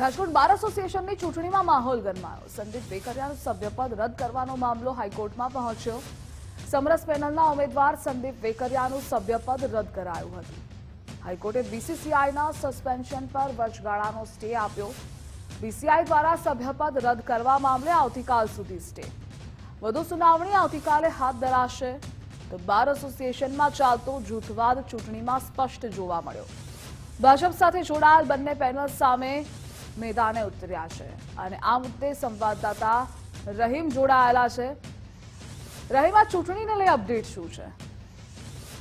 રાજકોટ બાર એસોસિએશનની ચૂંટણીમાં માહોલ ગરમાયો. સંદીપ વેકરિયાનું સભ્યપદ રદ કરવાનો મામલો હાઈકોર્ટમાં પહોંચ્યો. સમરસ પેનલના ઉમેદવાર સંદીપ વેકરિયાનું સભ્યપદ રદ કરાયું હતું. હાઈકોર્ટે બીસીસીઆઈના સસ્પેન્શન પર વચગાળાનો સ્ટે આપ્યો. બીસીઆઈ દ્વારા સભ્યપદ રદ કરવા મામલે આવતીકાલ સુધી સ્ટે. વધુ સુનાવણી આવતીકાલે હાથ ધરાશે. તો બાર એસોસિએશનમાં ચાલતો જૂથવાદ ચૂંટણીમાં સ્પષ્ટ જોવા મળ્યો. ભાજપ સાથે જોડાયેલ બંને પેનલ સામે મેદાને ઉતર્યા છે. અને આ મુદ્દે સંવાદદાતા રહીમ જોડાયેલા છે. રહીમ, આ ચૂંટણીને લઈ અપડેટ શું છે?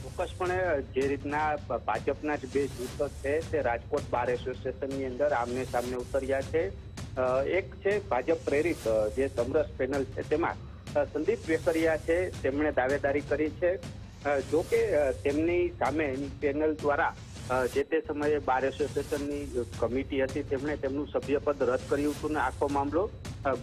ચોક્કસપણે જે રીતના ભાજપના જ બે જૂથો છે તે રાજકોટ બાર એસોસિએશનની અંદર આમને સામને ઉતર્યા છે. એક છે ભાજપ પ્રેરિત જે સમરસ પેનલ છે તેમાં સંદીપ વેકરિયા છે તેમણે દાવેદારી કરી છે. જોકે તેમની સામે પેનલ દ્વારા જે તે સમયે બાર એસોસિએશનની કમિટી હતી, તેમણે તેમનું સભ્યપદ રદ કર્યું હતું ને આખો મામલો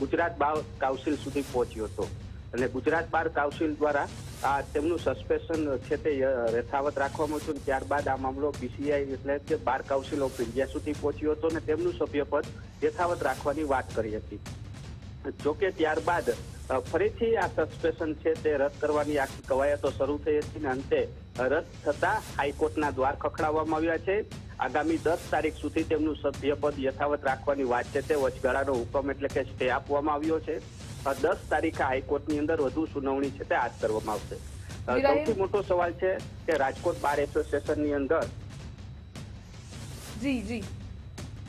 ગુજરાત બાર કાઉન્સિલ સુધી પહોંચ્યો હતો. અને ગુજરાત બાર કાઉન્સિલ દ્વારા આ તેમનું સસ્પેન્શન છે તે યથાવત રાખવામાં આવ્યું ત્યારબાદ આ મામલો બીસીઆઈ એટલે કે બાર કાઉન્સિલ ઓફ ઇન્ડિયા સુધી પહોંચ્યો હતો અને તેમનું સભ્યપદ યથાવત રાખવાની વાત કરી હતી. જોકે ત્યારબાદ ફરીથી આ સસ્પેન્શન છે તે રદ કરવાની આખી કવાયતો શરૂ થઈ હતી અને અંતે રદ થતા હાઈકોર્ટના દ્વાર ખખડાવવામાં આવ્યા છે. આગામી દસ તારીખ સુધી તેમનું સભ્યપદ યથાવત રાખવાની વાત છે તે વચગાળાનો હુકમ એટલે કે સ્ટે આપવામાં આવ્યો છે. દસ તારીખે હાઈકોર્ટની અંદર વધુ સુનાવણી છે તે હાથ કરવામાં આવશે. સૌથી મોટો સવાલ છે કે રાજકોટ બાર એસોસિએશનની અંદર જી જી.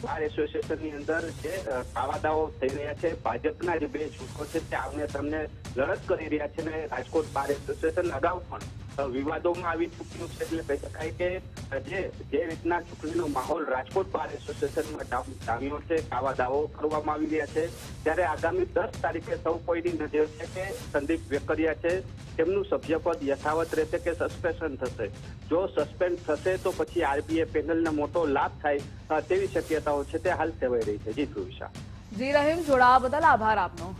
બાર એસોસિએશનની અંદર જે કાવાદાઓ થઈ રહ્યા છે, ભાજપના જે બે જૂથો છે તે આવને તમને લડત કરી રહ્યા છે ને રાજકોટ બાર એસોસિએશન અગાઉ પણ વિવાદોમાં આવી ચૂક્યું છે એટલે કહી શકાય કે જે જે રીતના ચૂંટણીનો માહોલ રાજકોટ બાર એસોસિએશનમાં જામ- જામ્યો છે દાવો કરવામાં આવી રહ્યા છે. ત્યારે આગામી દસ તારીખે સૌ કોઈની નજર છે કે સંદીપ વેકરિયા છે, તેમનું સભ્યપદ યથાવત રહેશે કે સસ્પેન્શન થશે? જો સસ્પેન્ડ થશે તો પછી આરબીએ પેનલને મોટો લાભ થાય તેવી શક્યતાઓ છે તે હાલ સેવાઈ રહી છે. જી ધ્રુવિશા જી, રહીમ જોડાવા બદલ આભાર આપનો.